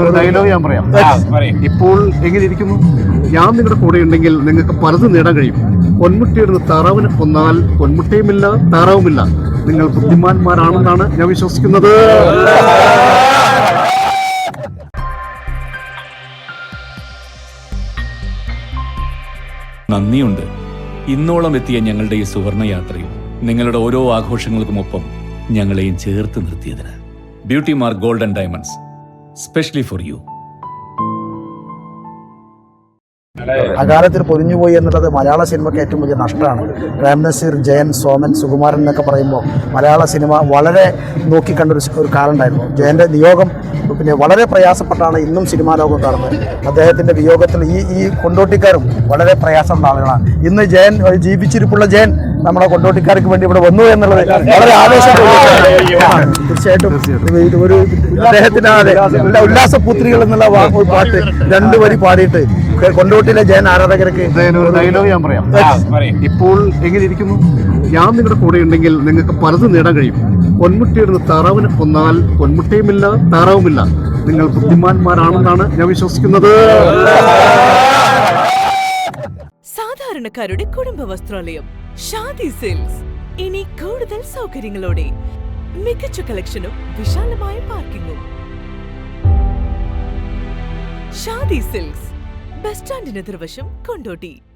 ഒരു ഡയലോഗ് ഞാൻ പറയാം. ഇപ്പോൾ എങ്ങനെ ഇരിക്കുന്നു ഞാൻ നിങ്ങളുടെ കൂടെ ഉണ്ടെങ്കിൽ നിങ്ങൾക്ക് പലതും നേടാൻ കഴിയും. പൊന്മുട്ടിയിടുന്ന താറാവിനെ കൊന്നാൽ പൊന്മുട്ടയുമില്ല താറാവുമില്ല. നിങ്ങൾ ബുദ്ധിമാന്മാരാണെന്നാണ് ഞാൻ വിശ്വസിക്കുന്നത്. നന്ദിയുണ്ട്. ഇന്നോളം എത്തിയ ഞങ്ങളുടെ ഈ സുവർണ യാത്രയിൽ നിങ്ങളുടെ ഓരോ ആഘോഷങ്ങൾക്കുമൊപ്പം ഞങ്ങളെയും ചേർത്ത് നിർത്തിയതിന്. Beauty Mark Golden Diamonds. Especially for you. അകാലത്തിൽ പൊരിഞ്ഞുപോയി എന്നുള്ളത് മലയാള സിനിമയ്ക്ക് ഏറ്റവും വലിയ നഷ്ടമാണ്. പ്രേം നസീർ ജയൻ സോമൻ സുകുമാരൻ എന്നൊക്കെ പറയുമ്പോൾ മലയാള സിനിമ വളരെ നോക്കിക്കണ്ടൊരു ഒരു കാലമുണ്ടായിരുന്നു. ജയന്റെ നിയോഗം പിന്നെ വളരെ പ്രയാസപ്പെട്ടാണ് ഇന്നും സിനിമാ ലോകം കാണുന്നത്. അദ്ദേഹത്തിന്റെ വിയോഗത്തിൽ ഈ ഈ കൊണ്ടോട്ടിക്കാരും വളരെ പ്രയാസമുള്ള ആളുകളാണ്. ഇന്ന് ജയൻ ജീവിച്ചിരിപ്പുള്ള ജയൻ നമ്മുടെ കൊണ്ടോട്ടിക്കാർക്ക് വേണ്ടി ഇവിടെ വന്നു എന്നുള്ളത് വളരെ ആവേശം തീർച്ചയായിട്ടും ഒരു അദ്ദേഹത്തിന്റെ ഉല്ലാസപുത്രികൾ എന്നുള്ള പാട്ട് രണ്ടു വരി പാടിയിട്ട് കൊണ്ടോട്ടിയിലെ ജയൻ ആരാധകർക്ക്? ഒരു ഡയലോഗ് ഞാൻ പറയാം. ഇപ്പോൾ എങ്ങനെ ഇരിക്കുന്നു ഞാൻ നിങ്ങളുടെ കൂടെ ഉണ്ടെങ്കിൽ നിങ്ങൾക്ക് പലതും നേടാൻ കഴിയും. പൊന്മുട്ടിയിടുന്ന താറാവിനെ കൊന്നാൽ പൊന്മുട്ടയുമില്ല താറാവുമില്ല. നിങ്ങൾ ബുദ്ധിമാന്മാരാണെന്നാണ് ഞാൻ വിശ്വസിക്കുന്നത്. സാധാരണക്കാരുടെ കുടുംബ വസ്ത്രാലയം ഷാദി സിൽക്സ്. ഇനി കൂടുതൽ സൗകര്യങ്ങളോടെ മികച്ച കളക്ഷനും വിശാലമായ പാർക്കിങ്ങും. ഷാദി സിൽക്സ് ബസ് സ്റ്റാൻഡിന് എതിർവശം കൊണ്ടോട്ടി.